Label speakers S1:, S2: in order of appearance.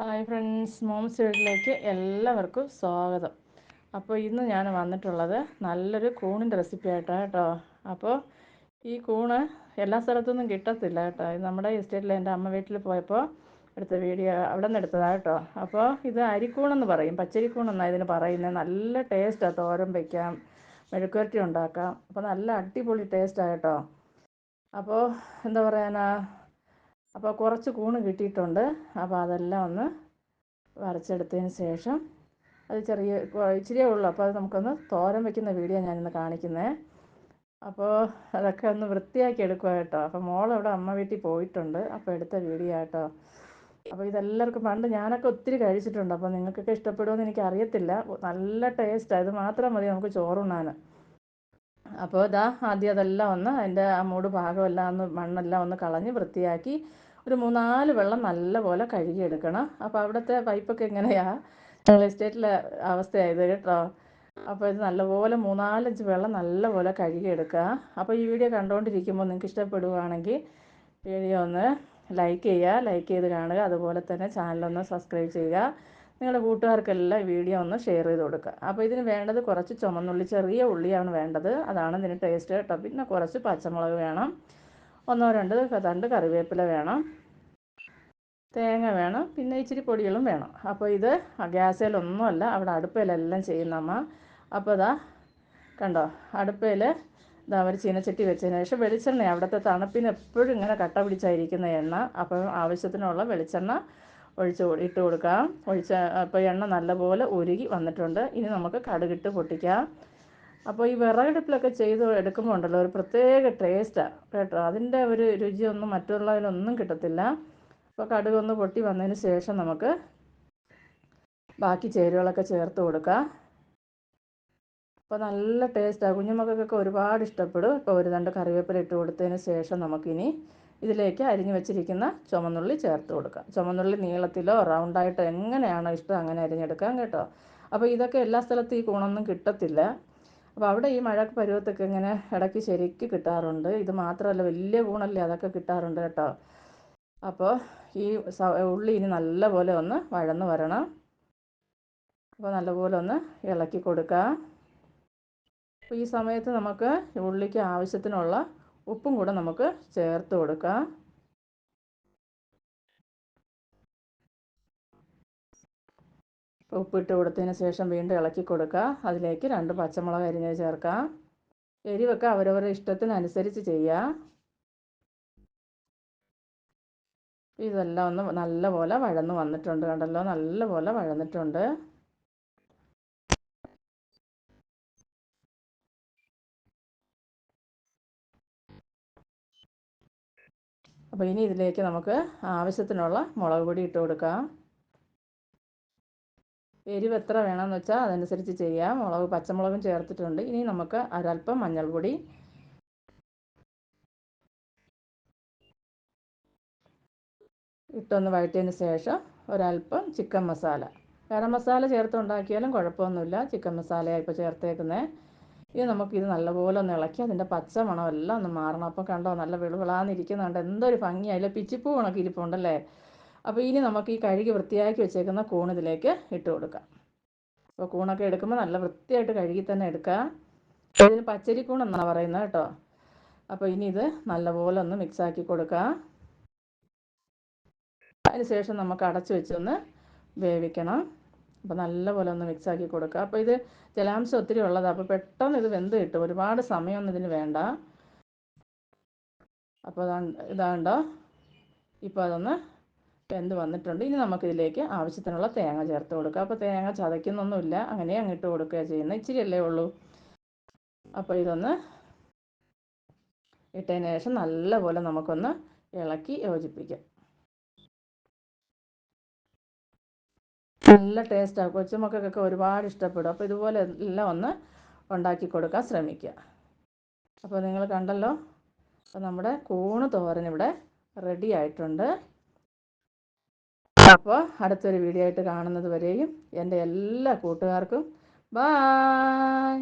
S1: Hi friends moms വീട്ടിലേക്ക് എല്ലാവർക്കും സ്വാഗതം. അപ്പോൾ ഇന്ന് ഞാൻ വന്നിട്ടുള്ളത് നല്ലൊരു കൂണിന്റെ റെസിപ്പി ആയിട്ടാണ് കേട്ടോ. അപ്പോൾ ഈ കൂണ് എല്ലാ സ്ഥലത്തൊന്നും കിട്ടത്തില്ല കേട്ടോ. നമ്മുടെ എസ്റ്റേറ്റിൽ എന്റെ അമ്മ വീട്ടിൽ പോയപ്പോൾ എടുത്ത വീഡിയോ അവിടെ നിന്ന് എടുത്തതാണ് കേട്ടോ. അപ്പോൾ ഇത് അരിക്കൂണെന്ന് പറയും പച്ചരിക്കൂണെന്നാണ് ഇതിന് പറയുന്നത്. നല്ല ടേസ്റ്റാണ് തോരൻ വയ്ക്കാം മെഴുക്കുവരട്ടി ഉണ്ടാക്കാം. അപ്പോൾ നല്ല അടിപൊളി ടേസ്റ്റാണ് കേട്ടോ. അപ്പോൾ എന്താ പറയാനാ അപ്പോൾ കുറച്ച് കൂണ് കിട്ടിയിട്ടുണ്ട്. അപ്പോൾ അതെല്ലാം ഒന്ന് വരച്ചെടുത്തതിന് ശേഷം അത് ചെറിയ ഇച്ചിരിയേ ഉള്ളൂ. അപ്പോൾ അത് നമുക്കൊന്ന് തോരൻ വയ്ക്കുന്ന വീഡിയോ ഞാനിന്ന് കാണിക്കുന്നത് അപ്പോൾ അതൊക്കെ ഒന്ന് വൃത്തിയാക്കി എടുക്കുക കേട്ടോ. അപ്പോൾ മോളവിടെ അമ്മ വീട്ടിൽ പോയിട്ടുണ്ട്. അപ്പോൾ എടുത്ത വീഡിയോ കേട്ടോ അപ്പോൾ ഇതെല്ലാവർക്കും പണ്ട് ഞാനൊക്കെ ഒത്തിരി കഴിച്ചിട്ടുണ്ട്. അപ്പോൾ നിങ്ങൾക്കൊക്കെ ഇഷ്ടപ്പെടുമെന്ന് എനിക്ക് അറിയത്തില്ല നല്ല ടേസ്റ്റാണ് ഇത് മാത്രം മതി നമുക്ക് ചോറുണ്ണാൻ അപ്പോൾ ഇതാ ആദ്യം അതെല്ലാം ഒന്ന് അതിന്റെ ആ മൂട് ഭാഗമെല്ലാം ഒന്ന് മണ്ണെല്ലാം ഒന്ന് കളഞ്ഞ് വൃത്തിയാക്കി ഒരു മൂന്നാൽ വെള്ളം നല്ലപോലെ കഴുകിയെടുക്കണം. അപ്പോൾ അവിടുത്തെ പൈപ്പൊക്കെ എങ്ങനെയാണ് ഞങ്ങൾ എസ്റ്റേറ്റിലെ അവസ്ഥയായത് കേട്ടോ. അപ്പോൾ ഇത് നല്ലപോലെ മൂന്നാലഞ്ച് വെള്ളം നല്ലപോലെ കഴുകിയെടുക്കുക. അപ്പോൾ ഈ വീഡിയോ കണ്ടുകൊണ്ടിരിക്കുമ്പോൾ നിങ്ങൾക്ക് ഇഷ്ടപ്പെടുകയാണെങ്കിൽ വീഡിയോ ഒന്ന് ലൈക്ക് ചെയ്യുക ലൈക്ക് ചെയ്ത് കാണുക. അതുപോലെ തന്നെ ചാനലൊന്ന് സബ്സ്ക്രൈബ് ചെയ്യുക. നിങ്ങളുടെ കൂട്ടുകാർക്കെല്ലാം വീഡിയോ ഒന്ന് ഷെയർ ചെയ്ത് കൊടുക്കുക. അപ്പോൾ ഇതിന് വേണ്ടത് കുറച്ച് ചുമന്നുള്ളി ചെറിയ ഉള്ളിയാണ് വേണ്ടത്. അതാണ് ഇതിന് ടേസ്റ്റ് കേട്ടോ. പിന്നെ കുറച്ച് പച്ചമുളക് വേണം. ഒന്നോ രണ്ട് രണ്ട് കറിവേപ്പില വേണം. തേങ്ങ വേണം. പിന്നെ ഇച്ചിരി പൊടികളും വേണം. അപ്പോൾ ഇത് ഗ്യാസിലൊന്നുമല്ല അവിടെ അടുപ്പയിലെല്ലാം ചെയ്യുന്ന അമ്മ. അപ്പോൾ ഇതാ കണ്ടോ അടുപ്പയിൽ ഇതാ അവർ ചീനച്ചട്ടി വെച്ചതിന് ശേഷം വെളിച്ചെണ്ണ അവിടുത്തെ തണുപ്പിന് എപ്പോഴും ഇങ്ങനെ കട്ട പിടിച്ചായിരിക്കുന്ന എണ്ണ. അപ്പം ആവശ്യത്തിനുള്ള വെളിച്ചെണ്ണ ഒഴിച്ച് ഇട്ട് കൊടുക്കാം. ഒഴിച്ച് അപ്പോൾ എണ്ണ നല്ലപോലെ ഉരുകി വന്നിട്ടുണ്ട്. ഇനി നമുക്ക് കടുകിട്ട് പൊട്ടിക്കാം. അപ്പോൾ ഈ വിറകടുപ്പിലൊക്കെ ചെയ്ത് എടുക്കുമ്പോൾ ഉണ്ടല്ലോ ഒരു പ്രത്യേക ടേസ്റ്റാണ് കേട്ടോ? അതിന്റെ ഒരു രുചിയൊന്നും മറ്റുള്ളതിലൊന്നും കിട്ടത്തില്ല. അപ്പോൾ കടുക് ഒന്ന് പൊട്ടി വന്നതിന് ശേഷം നമുക്ക് ബാക്കി ചേരുവകളൊക്കെ ചേർത്ത് കൊടുക്കാം. അപ്പോൾ നല്ല ടേസ്റ്റാണ് കുഞ്ഞുമക്കൾക്കൊക്കെ ഒരുപാട് ഇഷ്ടപ്പെടും. ഇപ്പോൾ ഒരു രണ്ട് കറിവേപ്പില ഇട്ട് കൊടുത്തതിന് ശേഷം നമുക്കിനി ഇതിലേക്ക് അരിഞ്ഞു വെച്ചിരിക്കുന്ന ചുമന്നുള്ളി ചേർത്ത് കൊടുക്കുക ചുമന്നുള്ളി നീളത്തിലോ റൗണ്ടായിട്ടോ എങ്ങനെയാണോ ഇഷ്ടം അങ്ങനെ അരിഞ്ഞെടുക്കാം കേട്ടോ. അപ്പോൾ ഇതൊക്കെ എല്ലാ സ്ഥലത്തും ഈ കൂണൊന്നും കിട്ടത്തില്ല. അപ്പോൾ അവിടെ ഈ മഴ പരുവത്തൊക്കെ ഇങ്ങനെ ഇടയ്ക്ക് ശരിക്ക് കിട്ടാറുണ്ട്. ഇത് മാത്രമല്ല വലിയ കൂണല്ലേ അതൊക്കെ കിട്ടാറുണ്ട് കേട്ടോ. അപ്പോൾ ഈ ഉള്ളി ഇനി നല്ലപോലെ ഒന്ന് വഴന്ന് വരണം. അപ്പോൾ നല്ലപോലെ ഒന്ന് ഇളക്കി കൊടുക്കുക അപ്പോൾ ഈ സമയത്ത് നമുക്ക് ഉള്ളിക്ക് ആവശ്യത്തിനുള്ള ഉപ്പും കൂടെ നമുക്ക് ചേർത്ത് കൊടുക്കാം. ഉപ്പിട്ട് കൊടുത്തതിന് ശേഷം വീണ്ടും ഇളക്കി കൊടുക്കുക അതിലേക്ക് രണ്ട് പച്ചമുളക് അരിഞ്ഞത് ചേർക്കാം. എരിവൊക്കെ അവരവരുടെ ഇഷ്ടത്തിനനുസരിച്ച് ചെയ്യുക ഇതെല്ലാം ഒന്ന് നല്ലപോലെ വഴന്ന് വന്നിട്ടുണ്ട് കണ്ടല്ലോ? നല്ലപോലെ വഴന്നിട്ടുണ്ട്. അപ്പോൾ ഇനി ഇതിലേക്ക് നമുക്ക് ആവശ്യത്തിനുള്ള മുളക് പൊടി ഇട്ട് കൊടുക്കാം. എരിവ് എത്ര വേണമെന്ന് വെച്ചാൽ അതനുസരിച്ച് ചെയ്യാം. മുളക് പച്ചമുളകും ചേർത്തിട്ടുണ്ട്. ഇനി നമുക്ക് ഒരൽപ്പം മഞ്ഞൾപ്പൊടി. ഇട്ടൊന്ന് വഴറ്റിയതിന് ശേഷം ഒരൽപ്പം ചിക്കൻ മസാല. ഗരം മസാല ചേർത്തുണ്ടാക്കിയാലും കുഴപ്പമൊന്നുമില്ല. ചിക്കൻ മസാലയാണ് ഇപ്പോൾ ചേർത്തേക്കുന്നത് ഇനി നമുക്കിത് നല്ലപോലെ ഒന്ന് ഇളക്കി അതിന്റെ പച്ച മണമെല്ലാം ഒന്ന് മാറണം. അപ്പോൾ കണ്ടോ നല്ല വെളുവിളാന്നിരിക്കുന്നുണ്ട്. എന്തൊരു ഭംഗിയായില്ല പിച്ചിപ്പൂ കണക്ക് ഇരിപ്പുണ്ടല്ലേ? അപ്പോൾ ഇനി നമുക്ക് ഈ കഴുകി വൃത്തിയാക്കി വെച്ചേക്കുന്ന കൂൺ ഇതിലേക്ക് ഇട്ട് കൊടുക്കാം. അപ്പോൾ കൂണൊക്കെ എടുക്കുമ്പോൾ നല്ല വൃത്തിയായിട്ട് കഴുകി തന്നെ എടുക്കാം ഇതിന് പച്ചരി കൂൺ എന്നാണ് പറയുന്നത് കേട്ടോ. അപ്പോൾ ഇനി ഇത് നല്ലപോലെ ഒന്ന് മിക്സാക്കി കൊടുക്കാം അതിന് ശേഷം നമുക്ക് അടച്ചു വെച്ചൊന്ന് വേവിക്കണം. അപ്പോൾ നല്ലപോലെ ഒന്ന് മിക്സ് ആക്കി കൊടുക്കുക അപ്പോൾ ഇത് ജലാംശം ഒത്തിരി ഉള്ളതാണ് അപ്പോൾ പെട്ടെന്ന് ഇത് വെന്ത് കിട്ടും. ഒരുപാട് സമയമൊന്നും ഇതിന് വേണ്ട. അപ്പോൾ ഇതാണ്ടോ ഇപ്പോൾ അതൊന്ന് വെന്ത് വന്നിട്ടുണ്ട്. ഇനി നമുക്കിതിലേക്ക് ആവശ്യത്തിനുള്ള തേങ്ങ ചേർത്ത് കൊടുക്കുക അപ്പോൾ തേങ്ങ ചതയ്ക്കുന്നൊന്നുമില്ല. അങ്ങനെ അങ്ങിട്ട് കൊടുക്കുക ചെയ്യുന്നത് ഇച്ചിരി അല്ലേ ഉള്ളൂ. അപ്പോൾ ഇതൊന്ന് ഇട്ടതിന് ശേഷം നല്ലപോലെ നമുക്കൊന്ന് ഇളക്കി യോജിപ്പിക്കാം. നല്ല ടേസ്റ്റാണ് കൊച്ചുമക്കൾക്കൊക്കെ ഒരുപാട് ഇഷ്ടപ്പെടും. അപ്പോൾ ഇതുപോലെ എല്ലാം ഒന്ന് ഉണ്ടാക്കി കൊടുക്കാൻ ശ്രമിക്കുക. അപ്പോൾ നിങ്ങൾ കണ്ടല്ലോ അപ്പോൾ നമ്മുടെ കൂണ് തോരൻ ഇവിടെ റെഡി ആയിട്ടുണ്ട്. അപ്പോൾ അടുത്തൊരു വീഡിയോ ആയിട്ട് കാണുന്നത് വരെയും എന്റെ എല്ലാ കൂട്ടുകാർക്കും ബായ്